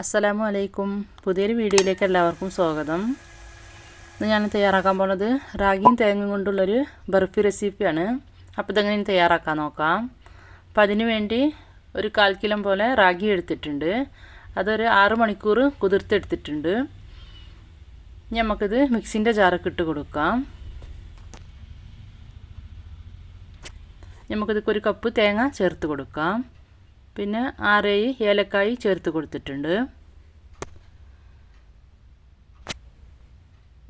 അസ്സലാമു അലൈക്കും പുതിയൊരു വീഡിയോയിലേക്ക് എല്ലാവർക്കും സ്വാഗതം. ഇന്ന് ഞാൻ തയ്യാറാക്കാൻ പോണത് റാഗിയും തേങ്ങയും കൊണ്ടുള്ളൊരു ബർഫി റെസിപ്പിയാണ്. അപ്പോൾ ഇതെങ്ങനെ തയ്യാറാക്കാൻ നോക്കാം. അപ്പം അതിന് വേണ്ടി ഒരു കാൽ കിലോ പോലെ റാഗി എടുത്തിട്ടുണ്ട്. അതൊരു ആറ് മണിക്കൂർ കുതിർത്തെടുത്തിട്ടുണ്ട്. ഇനി നമുക്കിത് മിക്സിന്റെ ജാറൊക്കെ ഇട്ട് കൊടുക്കാം. നമുക്കിതൊക്കെ ഒരു കപ്പ് തേങ്ങ ചേർത്ത് കൊടുക്കാം. പിന്നെ ആറേഴ് ഏലക്കായി ചേർത്ത് കൊടുത്തിട്ടുണ്ട്.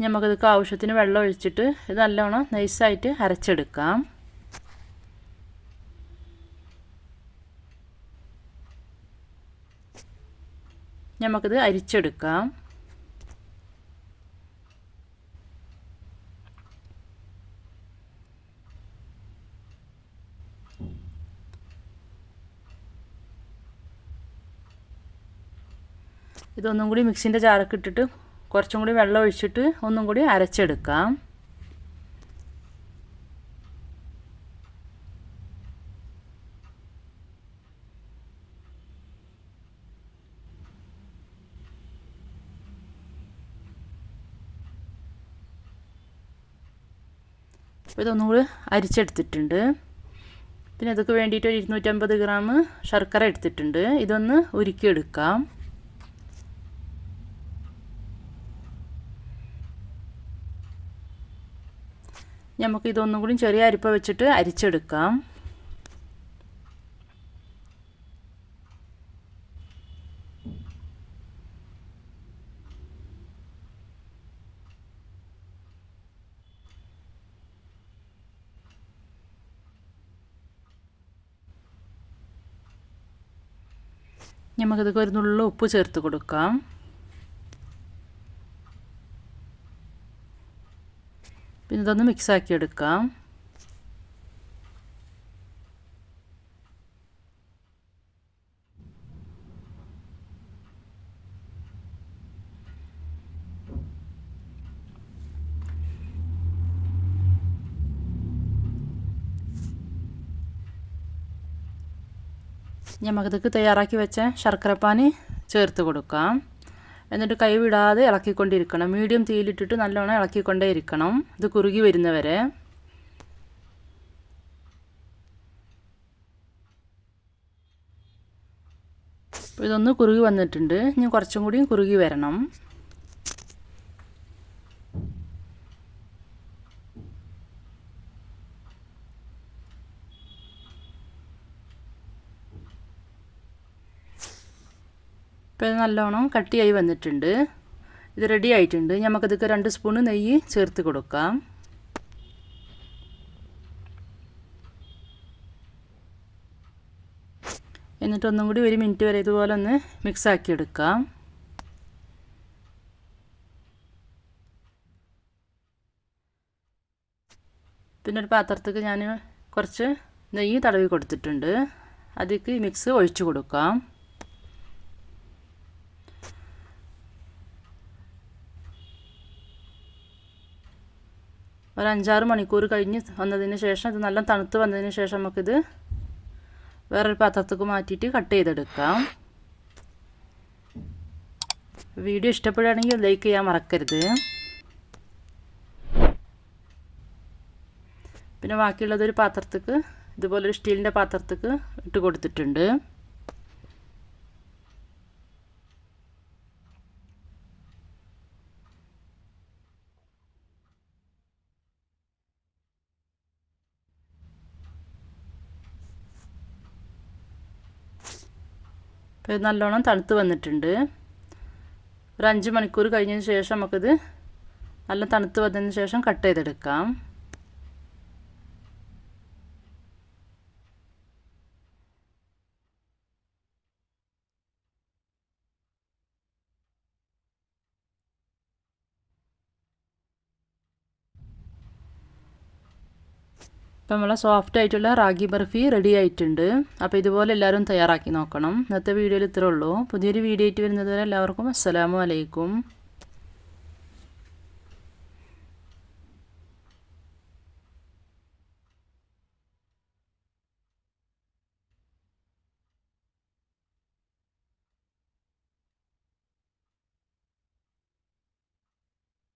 നമുക്കതൊക്കെ ആവശ്യത്തിന് വെള്ളം ഒഴിച്ചിട്ട് ഇത് നല്ലോണം നൈസായിട്ട് അരച്ചെടുക്കാം. നമുക്കിത് അരിച്ചെടുക്കാം. ഇതൊന്നും കൂടി മിക്സിന്റെ ജാറൊക്കെ ഇട്ടിട്ട് കുറച്ചും കൂടി വെള്ളം ഒഴിച്ചിട്ട് ഒന്നും കൂടി അരച്ചെടുക്കാം. അപ്പോൾ ഇതൊന്നും കൂടി അരിച്ചെടുത്തിട്ടുണ്ട്. പിന്നെ ഇതൊക്കെ വേണ്ടിയിട്ട് ഒരു ഇരുന്നൂറ്റമ്പത് ഗ്രാം ശർക്കര എടുത്തിട്ടുണ്ട്. ഇതൊന്ന് ഉരുക്കിയെടുക്കാം. നമുക്ക് ഇതൊന്നും കൂടി ചെറിയ അരിപ്പ വെച്ചിട്ട് അരിച്ചെടുക്കാം. നമുക്കിതൊക്കെ ഒരു നുള്ള ഉപ്പ് ചേർത്ത് കൊടുക്കാം. പിന്നെ ഇതൊന്ന് മിക്സാക്കി എടുക്കാം. നമുക്കിതൊക്കെ തയ്യാറാക്കി വെച്ച ശർക്കരപ്പാനി ചേർത്ത് കൊടുക്കാം. എന്നിട്ട് കൈവിടാതെ ഇളക്കിക്കൊണ്ടിരിക്കണം. മീഡിയം തീയിലിട്ടിട്ട് നല്ലോണം ഇളക്കിക്കൊണ്ടേ ഇരിക്കണം. ഇത് കുറുകി വരുന്നവരെ. ഇതൊന്ന് കുറുകി വന്നിട്ടുണ്ട്. ഇനി കുറച്ചും കൂടിയും കുറുകി വരണം. ഇപ്പോൾ ഇത് നല്ലോണം കട്ടിയായി വന്നിട്ടുണ്ട്. ഇത് റെഡി ആയിട്ടുണ്ട്. നമുക്കതൊക്കെ രണ്ട് സ്പൂണ് നെയ്യ് ചേർത്ത് കൊടുക്കാം. എന്നിട്ട് ഒന്നും കൂടി ഒരു മിനിറ്റ് വരെ ഇതുപോലെ ഒന്ന് മിക്സ് ആക്കി എടുക്കാം. പിന്നെ ഒരു പാത്രത്തേക്ക് ഞാൻ കുറച്ച് നെയ്യ് തടവി കൊടുത്തിട്ടുണ്ട്. അതിലേക്ക് മിക്സ് ഒഴിച്ചു കൊടുക്കാം. ഒരു അഞ്ചാറ് മണിക്കൂർ കഴിഞ്ഞ് വന്നതിന് ശേഷം ഇത് നല്ല തണുത്ത് വന്നതിന് ശേഷം നമുക്കിത് വേറൊരു പാത്രത്തേക്ക് മാറ്റിയിട്ട് കട്ട് ചെയ്തെടുക്കാം. വീഡിയോ ഇഷ്ടപ്പെടുകയാണെങ്കിൽ ലൈക്ക് ചെയ്യാൻ മറക്കരുത്. പിന്നെ ബാക്കിയുള്ളതൊരു പാത്രത്തേക്ക് ഇതുപോലൊരു സ്റ്റീലിന്റെ പാത്രത്തേക്ക് ഇട്ട് കൊടുത്തിട്ടുണ്ട്. അപ്പോൾ നല്ലോണം തണുത്ത് വന്നിട്ടുണ്ട്. ഒരു അഞ്ച് മണിക്കൂർ കഴിഞ്ഞതിന് ശേഷം നമുക്കിത് നല്ല തണുത്ത് വന്നതിന് ശേഷം കട്ട് ചെയ്തെടുക്കാം. ഇപ്പം നമ്മളെ സോഫ്റ്റ് ആയിട്ടുള്ള റാഗി ബർഫി റെഡി ആയിട്ടുണ്ട്. അപ്പോൾ ഇതുപോലെ എല്ലാവരും തയ്യാറാക്കി നോക്കണം. ഇന്നത്തെ വീഡിയോയിൽ ഇത്രേ ഉള്ളൂ. പുതിയൊരു വീഡിയോ ആയിട്ട് വരുന്നത് വരെ എല്ലാവർക്കും അസ്സലാമു അലൈക്കും.